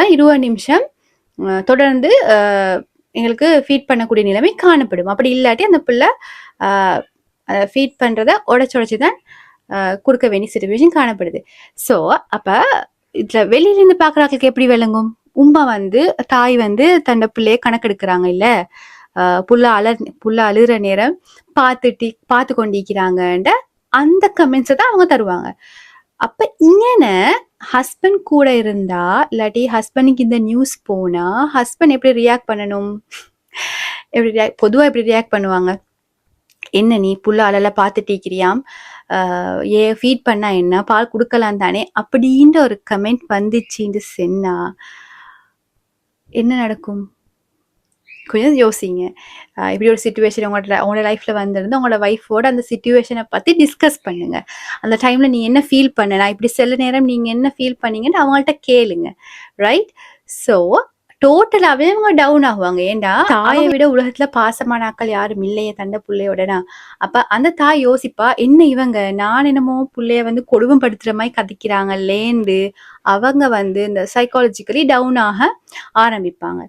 தான் இருபது நிமிஷம் தொடர்ந்து எங்களுக்கு ஃபீட் பண்ணக்கூடிய நிலைமை காணப்படும். அப்படி இல்லாட்டி அந்த பிள்ளை ஃபீட் பண்ணுறத உடச்சி உடச்சி தான் கொடுக்க வேண்டிய சுச்சுவேஷன் காணப்படுது. ஸோ அப்போ இதில் வெளியிலேருந்து பார்க்குறாங்களுக்கு எப்படி விளங்கும்? உமா வந்து தாய் வந்து தன்னோட பிள்ளைய கணக்கெடுக்கிறாங்க இல்லை? புள்ள அல புள்ள அழுகிற நேரம் பார்த்துட்டி பார்த்து கொண்டிருக்கிறாங்கன்ற அந்த கமெண்ட்ஸை தான் அவங்க தருவாங்க. அப்ப இங்கே ஹஸ்பண்ட் கூட இருந்தா இல்லாட்டி ஹஸ்பண்டுக்கு இந்த நியூஸ் போனா ஹஸ்பண்ட் எப்படி ரியாக்ட் பண்ணணும்? எப்படி ரியாக்ட் பொதுவாக எப்படி ரியாக்ட் பண்ணுவாங்க? என்ன நீ புள்ள அழல பார்த்துட்டீக்கிறியாம் ஏ ஃபீட் பண்ணா என்ன? பால் கொடுக்கலாம் தானே? அப்படின்ற ஒரு கமெண்ட் வந்துச்சுன்னு சொன்னா என்ன நடக்கும்? கொஞ்சம் யோசிங்க. இப்படி ஒரு சுச்சுவேஷன் உங்களோட உங்களோட லைஃப்ல வந்திருந்து உங்களோட ஒய்ஃபோட அந்த சுச்சுவேஷனை பத்தி டிஸ்கஸ் பண்ணுங்க. அந்த டைம்ல நீ என்ன ஃபீல் பண்ண நான் இப்படி சில நேரம் நீங்க என்ன ஃபீல் பண்ணீங்கன்னு அவங்கள்ட்ட கேளுங்க. ரைட் ஸோ டோட்டலாவே அவங்க டவுன் ஆகுவாங்க. ஏண்டா தாயை விட உலகத்துல பாசமான ஆட்கள் யாரும் இல்லையே தண்ட புள்ளையோடனா. அப்ப அந்த தாய் யோசிப்பா என்ன இவங்க? நான் என்னமோ புள்ளைய வந்து கொடுமைப்படுத்துற மாதிரி கதைக்கிறாங்களேந்து அவங்க வந்து இந்த சைக்காலஜிக்கலி டவுன் ஆக ஆரம்பிப்பாங்க.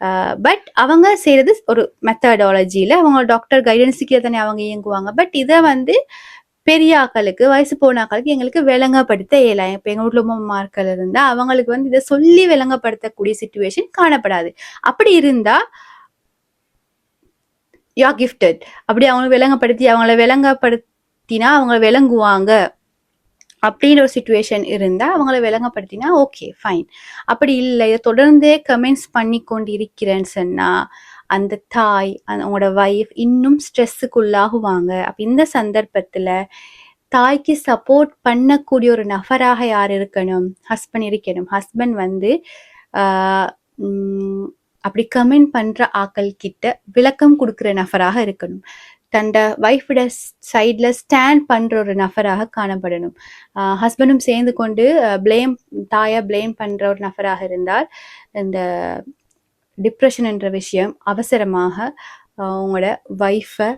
Uh, பட் அவங்க செய்யறது ஒரு மெத்தடாலஜியில அவங்க டாக்டர் கைடன்ஸுக்கு தானே அவங்க இயங்குவாங்க. பட் இதை வந்து பெரிய ஆக்களுக்கு வயசு போன ஆக்களுக்கு எங்களுக்கு விளங்கப்படுத்த இயலாம் இப்போ எங்கள் வீட்டில் உமாமார்கள் இருந்தா அவங்களுக்கு வந்து இதை சொல்லி விளங்கப்படுத்தக்கூடிய சுச்சுவேஷன் காணப்படாது. அப்படி இருந்தா யா கிஃப்டட் அப்படி அவங்களை விளங்கப்படுத்தி அவங்கள விளங்கப்படுத்தினா அவங்க விளங்குவாங்க. அப்படின்ற ஒரு சுச்சுவேஷன் இருந்தால் அவங்கள விளங்கப்படுத்தினா ஓகே ஃபைன் அப்படி இல்லை இதை தொடர்ந்தே கமெண்ட்ஸ் பண்ணி கொண்டு இருக்கிறேன்னு சொன்னா அந்த தாய் அவங்களோட ஒய்ஃப் வைஃப் இன்னும் ஸ்ட்ரெஸ்ஸுக்குள்ளாகுவாங்க அப்போ இந்த சந்தர்ப்பத்தில் தாய்க்கு சப்போர்ட் பண்ணக்கூடிய ஒரு நபராக யார் இருக்கணும்? ஹஸ்பண்ட் இருக்கணும். ஹஸ்பண்ட் வந்து ஆஹ் உம் அப்படி கமெண்ட் பண்ணுற ஆக்கள் கிட்ட விளக்கம் கொடுக்கிற நபராக இருக்கணும். தண்ட ஒய்ஃபோட சைடில் ஸ்டாண்ட் பண்ணுற ஒரு நபராக காணப்படணும். ஹஸ்பண்டும் சேர்ந்து கொண்டு ப்ளேம் தாயை ப்ளேம் பண்ணுற ஒரு நபராக இருந்தால் இந்த டிப்ரெஷன் என்ற விஷயம் அவசரமாக உங்களோட ஒய்ஃபை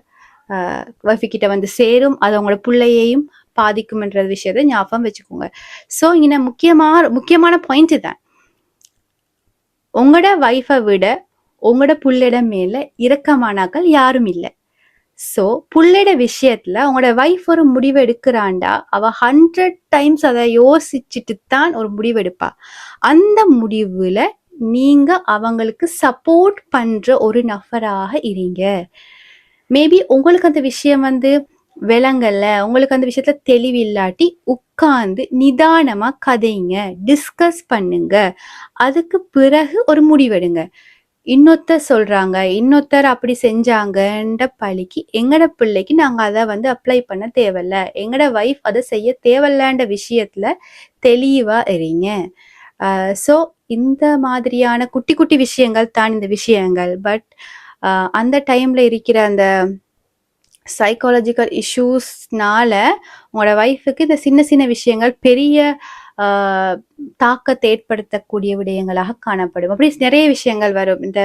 ஒய்ஃபு வந்து சேரும். அது அவங்களோட பிள்ளையையும் பாதிக்கும்ன்ற விஷயத்தை ஞாபகம் வச்சுக்கோங்க. ஸோ இங்கே முக்கியமாக முக்கியமான பாயிண்ட் தான் உங்களோட ஒய்ஃபை விட உங்களோட புள்ளைட மேல இரக்கமானாக்கள் யாரும் இல்லை. ஸோ புள்ளைட விஷயத்துல உங்களோட ஒய்ஃப் ஒரு முடிவு எடுக்கிறாண்டா? அவ ஹண்ட்ரட் டைம்ஸ் அதை யோசிச்சுட்டு தான் ஒரு முடிவு எடுப்பா. அந்த முடிவுல நீங்க அவங்களுக்கு சப்போர்ட் பண்ற ஒரு நபராக இருங்க. மேபி உங்களுக்கு அந்த விஷயம் வந்து விளங்கல உங்களுக்கு அந்த விஷயத்துல தெளிவில்லாட்டி உட்கார்ந்து நிதானமா கதைங்க டிஸ்கஸ் பண்ணுங்க. அதுக்கு பிறகு ஒரு முடிவெடுங்க இன்னொருத்தர் சொல்றாங்க இன்னொருத்தர் அப்படி செஞ்சாங்கன்ற பழிக்கு எங்கட பிள்ளைக்கு நாங்கள் அதை வந்து அப்ளை பண்ண தேவையில்ல. எங்கட ஒய்ஃப் அதை செய்ய தேவையில்லன்ற விஷயத்துல தெளிவா இருங்க. ஸோ இந்த மாதிரியான குட்டி குட்டி விஷயங்கள் தான் இந்த விஷயங்கள். பட் அந்த டைம்ல இருக்கிற அந்த சைக்காலஜிக்கல் இஷ்யூஸ்னால உங்களோட ஒய்ஃபுக்கு இந்த சின்ன சின்ன விஷயங்கள் பெரிய தாக்கத்தை ஏற்படுத்தக்கூடிய விடயங்களாக காணப்படும். அப்படி நிறைய விஷயங்கள் வரும். இந்த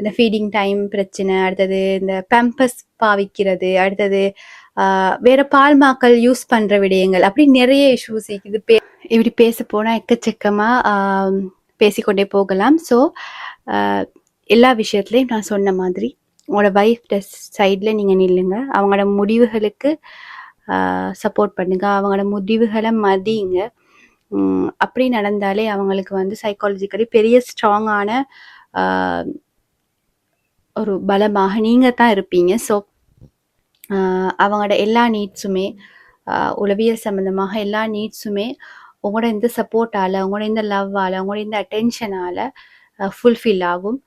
இந்த ஃபீடிங் டைம் பிரச்சனை அடுத்தது இந்த பேம்பஸ் பாவிக்கிறது அடுத்தது வேற பால் பால்மாக்கள் யூஸ் பண்ற விடயங்கள் அப்படி நிறைய இஷ்யூஸ் இது பே இப்படி பேச போனா எக்கச்சக்கமா பேசிக்கொண்டே போகலாம். ஸோ எல்லா விஷயத்துலையும் நான் சொன்ன மாதிரி உங்களோட வைஃப் சைடில் நீங்கள் நில்லுங்க. அவங்களோட முடிவுகளுக்கு சப்போர்ட் பண்ணுங்க. அவங்களோட முடிவுகளை மதியுங்க அப்படி நடந்தாலே அவங்களுக்கு வந்து சைக்காலஜிக்கலி பெரிய ஸ்ட்ராங்கான ஒரு பலமாக நீங்கள் தான் இருப்பீங்க. ஸோ அவங்களோட எல்லா நீட்ஸுமே உளவியல் சம்மந்தமாக எல்லா நீட்ஸுமே உங்களோட இந்த சப்போர்ட்டால் உங்களோட இந்த லவ்வால் உங்களோட இந்த அட்டென்ஷனால் ஃபுல்ஃபில் ஆகும்.